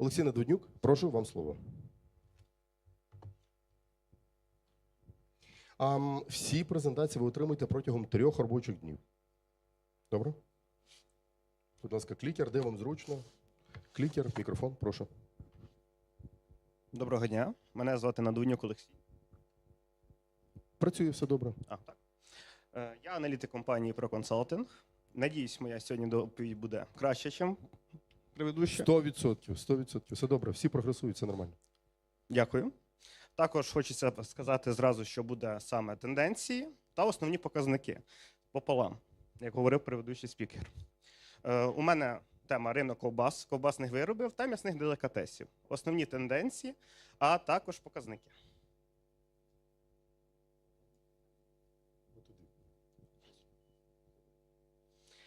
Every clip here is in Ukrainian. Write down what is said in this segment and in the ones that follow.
Олексій Недоднюк, прошу вам слово. М, всі презентації ви отримуєте протягом трьох робочих днів. Добре? Будь ласка, клікер, де вам зручно. Клікер, мікрофон, прошу. Доброго дня. Мене звати Надунюк Олексій. Працює все добре. А, так. Е, Я аналітик компанії ProConsulting. Надіюсь, моя сьогодні доповідь буде краще, ніж предыдуща. 100%, 100%. Все добре, всі прогресують, все нормально. Дякую. Також хочеться сказати зразу, що буде саме тенденції та основні показники пополам, як говорив предыдущий спікер. Е, У мене тема ринок ковбас, ковбасних виробів та м'ясних делікатесів. Основні тенденції, а також показники.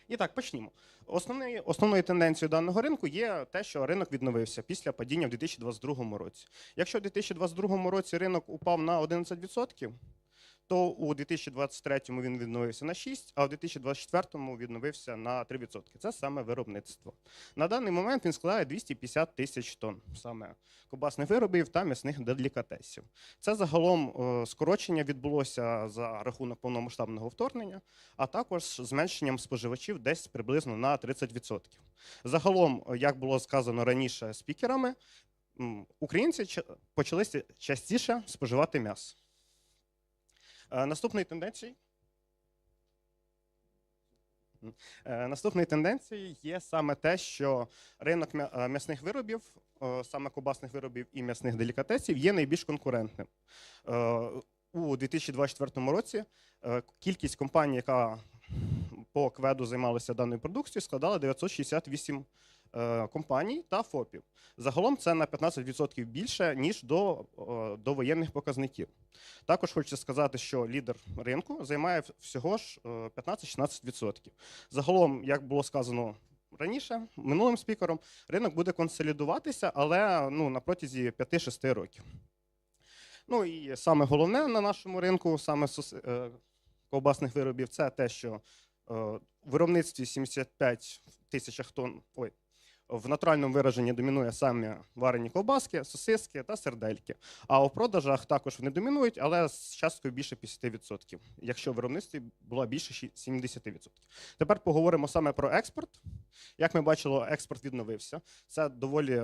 І так, почнімо. Основною, основною тенденцією даного ринку є те, що ринок відновився після падіння в 2022 році. Якщо в 2022 році ринок упав на 11%, то у 2023 він відновився на 6%, а у 2024 відновився на 3%. Це саме виробництво. На даний момент він складає 250 тисяч тонн саме кобасних виробів та м'ясних делікатесів. Це загалом е, скорочення відбулося за рахунок повномасштабного вторгнення, а також зменшенням споживачів десь приблизно на 30%. Загалом, е, як було сказано раніше спікерами, українці ча- почали частіше споживати м'ясо. Е, Наступною тенденцією. Е, Наступною тенденцією є саме те, що ринок е, м'ясних виробів, саме кобасних виробів і м'ясних делікатесів, є найбільш конкурентним. У 2024 році кількість компаній, яка по кведу займалася даною продукцією, складала 968 е, компаній та ФОПів. Загалом це на 15% більше, ніж до, е, до воєнних показників. Також хочу сказати, що лідер ринку займає всього ж е, 15-16%. Загалом, як було сказано раніше, минулим спікером, ринок буде консолідуватися, але ну, на протязі 5-6 років. Ну і саме головне на нашому ринку, саме е, ковбасних виробів, це те, що е, в виробництві 75 тисячах тонн. Ой, в натуральному вираженні домінує саме варені ковбаски, сосиски та сердельки. А у продажах також вони домінують, але з часткою більше 50%, якщо в виробництві було більше ші- 70%. Тепер поговоримо саме про експорт. Як ми бачили, експорт відновився. Це доволі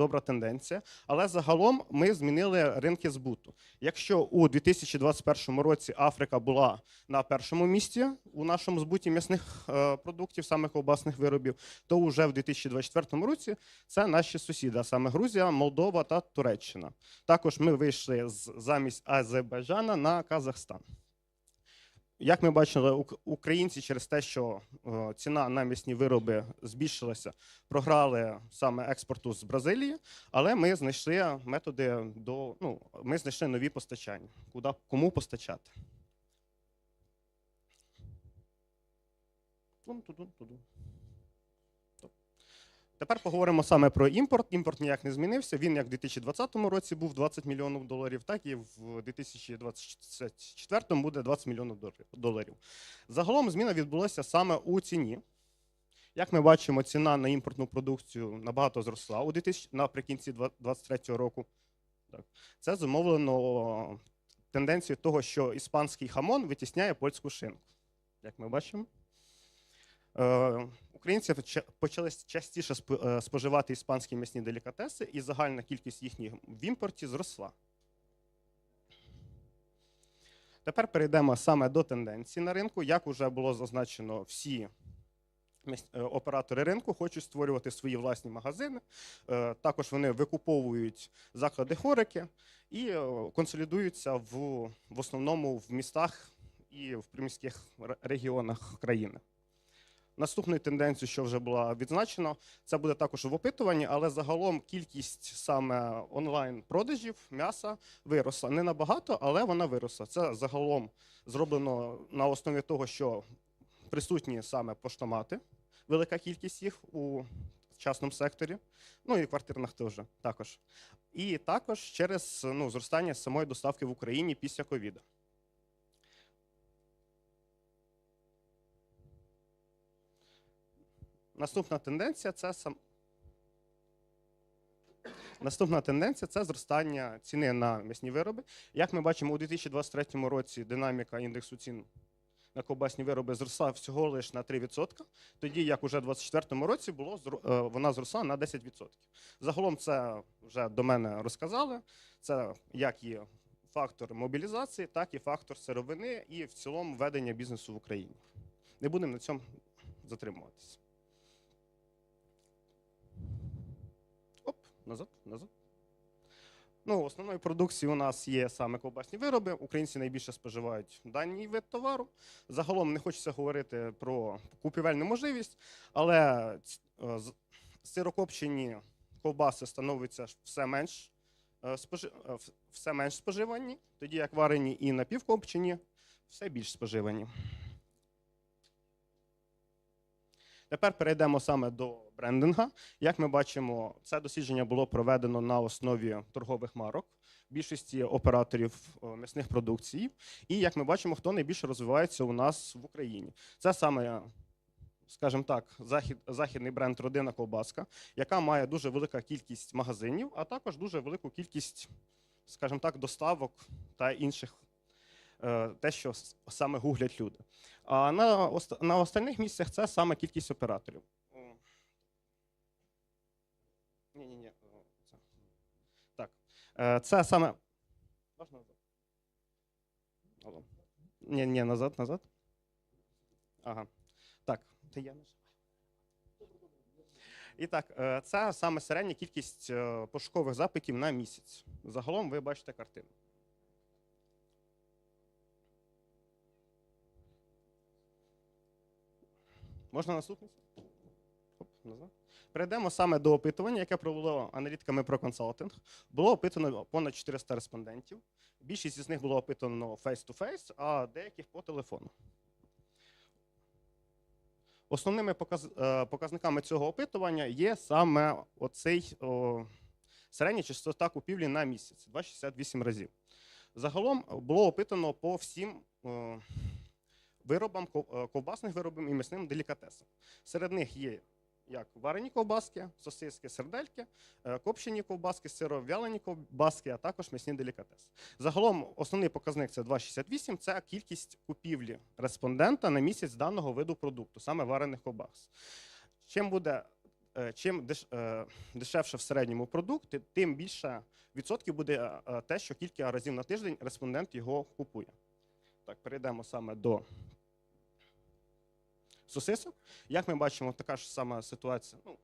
добра тенденція. Але загалом ми змінили ринки збуту. Якщо у 2021 році Африка була на першому місці у нашому збуті м'ясних е, продуктів, саме ковбасних виробів, то вже в 2024 році це наші сусіди, а саме Грузія, Молдова та Туреччина. Також ми вийшли замість Азербайджана на Казахстан. Як ми бачили, українці через те, що е, ціна на м'ясні вироби збільшилася, програли саме експорту з Бразилії, але ми знайшли методи до ну, ми знайшли нові постачання, куди кому постачати. Тун-ту-тун-ту-ду. Тепер поговоримо саме про імпорт. Імпорт ніяк не змінився. Він як в 2020 році був 20 мільйонів доларів, так і в 2024 буде 20 мільйонів доларів-. Загалом зміна відбулася саме у ціні. Як ми бачимо, ціна на імпортну продукцію набагато зросла у 2000, наприкінці 2023 року. Так. Це зумовлено тенденцією того, що іспанський хамон витісняє польську шинку. Як ми бачимо. Українці ча- почали частіше е, споживати іспанські м'ясні делікатеси, і загальна кількість їхніх в імпорті зросла. Тепер перейдемо саме до тенденцій на ринку. Як вже було зазначено, всі е, оператори ринку хочуть створювати свої власні магазини. Е, Також вони викуповують заклади хорики і консолідуються в основному в містах і в приміських регіонах країни. Наступною тенденцією, що вже була відзначено, це буде також в опитуванні, але загалом кількість саме онлайн-продажів м'яса виросла. Не набагато, але вона виросла. Це загалом зроблено на основі того, що присутні саме поштомати, велика кількість їх у частному секторі, ну і квартирних теж також. І також через ну, зростання самої доставки в Україні після ковіду. Наступна тенденція це сам. Наступна тенденція це зростання ціни на м'ясні вироби. Як ми бачимо, у 2023 році динаміка індексу цін на ковбасні вироби зросла всього лише на 3%, тоді як уже у 2024 році було е, вона зросла на 10%. Загалом це вже до мене розказали. Це як і фактор мобілізації, так і фактор сировини, і в цілому ведення бізнесу в Україні. Не будемо на цьому затримуватися. Назад, назад. Ну, основною продукцією у нас є саме ковбасні вироби. Українці найбільше споживають даний вид товару. Загалом не хочеться говорити про купівельну можливість, але е, сирокопчені ковбаси становляться все менш, е, е, все менш споживані, тоді як варені і напівкопчені все більш споживані. Тепер перейдемо саме до брендинга. Як ми бачимо, це дослідження було проведено на основі торгових марок більшості операторів е, м'ясних продукцій. І як ми бачимо, хто найбільше розвивається у нас в Україні. Це саме, скажімо так, захід, західний бренд Родина Ковбаска, яка має дуже велика кількість магазинів, а також дуже велику кількість, скажімо так, доставок та інших. е, Те, що саме гуглять люди. А на, на остальних місцях це саме кількість операторів. Ні, ні, ні. Так. Е, Це саме. Можна назад? Ні, ні, назад, назад. Ага. Так, це я нажимаю. І так, е, це саме середня кількість е, пошукових запитів на місяць. Загалом ви бачите картину. Можна наступний? Назад. Перейдемо саме до опитування, яке провело аналітиками про консалтинг. Було опитано понад 400 респондентів. Більшість із них було опитано face-to-face, а деяких по телефону. Основними е, показниками цього опитування є саме оцей о, середня частота купівлі на місяць 2,68 разів. Загалом було опитано по всім о, виробам, е, ковбасних виробам і м'ясним делікатесам. Серед них є як варені ковбаски, сосиски, сердельки, е, копчені ковбаски, сиров'ялені ковбаски, а також м'ясні делікатеси. Загалом основний показник це 2,68 це кількість купівлі респондента на місяць даного виду продукту, саме варених ковбас. Чим буде е, чим е, дешевше в середньому продукт, тим більше відсотків буде те, що кілька разів на тиждень респондент його купує. Так, перейдемо саме до сосисок. Як ми бачимо, така ж сама ситуація. Ну,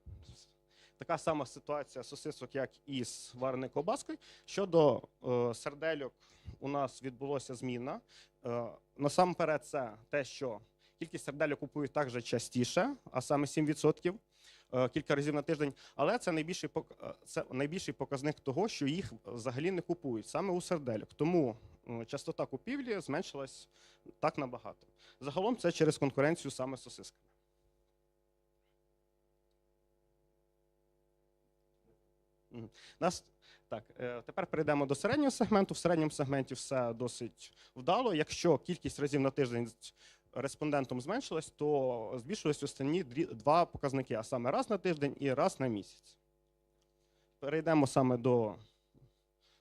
така сама ситуація сосисок, як і з вареною ковбаскою. Щодо е, сердельок, у нас відбулося зміна. Е, насамперед, це те, що кількість сердельок купують також частіше, а саме 7%. е, Кілька разів на тиждень, але це найбільший е, це найбільший показник того, що їх взагалі не купують саме у сердельок. Тому частота купівлі зменшилась так набагато. Загалом це через конкуренцію саме з сосисками. Нас так, е, тепер перейдемо до середнього сегменту. В середньому сегменті все досить вдало. Якщо кількість разів на тиждень респондентом зменшилась, то збільшились останні два показники, а саме раз на тиждень і раз на місяць. Перейдемо саме до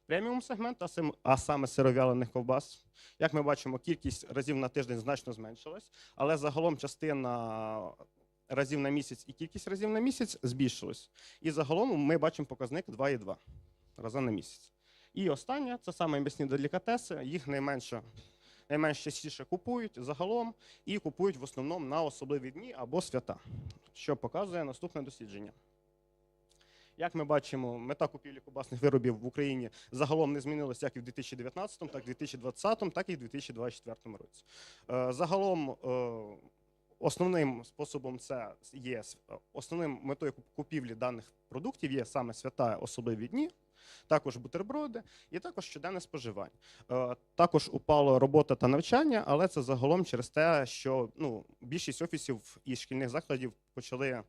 преміум сим- а саме сиров'ялених ковбас. Як ми бачимо, кількість разів на тиждень значно зменшилась, але загалом частина разів на місяць і кількість разів на місяць збільшилась. І загалом ми бачимо показник 2,2 рази на місяць. І останнє це саме м'ясні делікатеси. Їх найменше, найменш частіше купують загалом і купують в основному на особливі дні або свята, що показує наступне дослідження. Як ми бачимо, мета купівлі кубасних виробів в Україні загалом не змінилася як і в 2019, так і в 2020, так і в 2024 році. Е, Загалом е, основним способом це є е, основним метою купівлі даних продуктів є саме свята особливі дні, також бутерброди і також щоденне споживання. Також упала робота та навчання, але це загалом через те, що ну, більшість офісів і шкільних закладів почали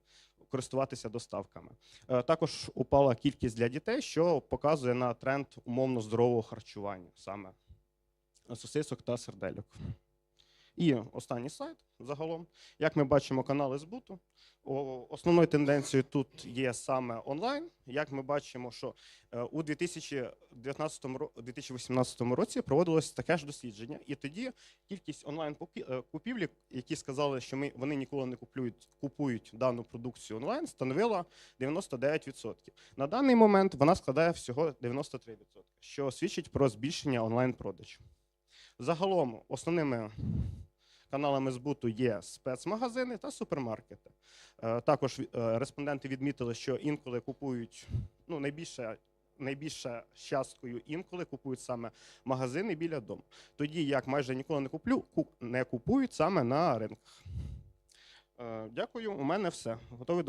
користуватися доставками. Е, Також упала кількість для дітей, що показує на тренд умовно здорового харчування, саме сосисок та сердельок. І останній слайд загалом. Як ми бачимо, канали збуту. Основною тенденцією тут є саме онлайн. Як ми бачимо, що е, у 2019-2018 році проводилось таке ж дослідження, і тоді кількість онлайн е, купівлі, які сказали, що ми вони ніколи не купують, купують дану продукцію онлайн, становила 99%. На даний момент вона складає всього 93%, що свідчить про збільшення онлайн продажів. Загалом основними каналами збуту є спецмагазини та супермаркети. Е, Також е, респонденти відмітили, що інколи купують ну, найбільше. Найбільше часткою інколи купують саме магазини біля дому. Тоді як майже ніколи не куплю, не купують саме на ринках. Е, Дякую, у мене все. Готовий до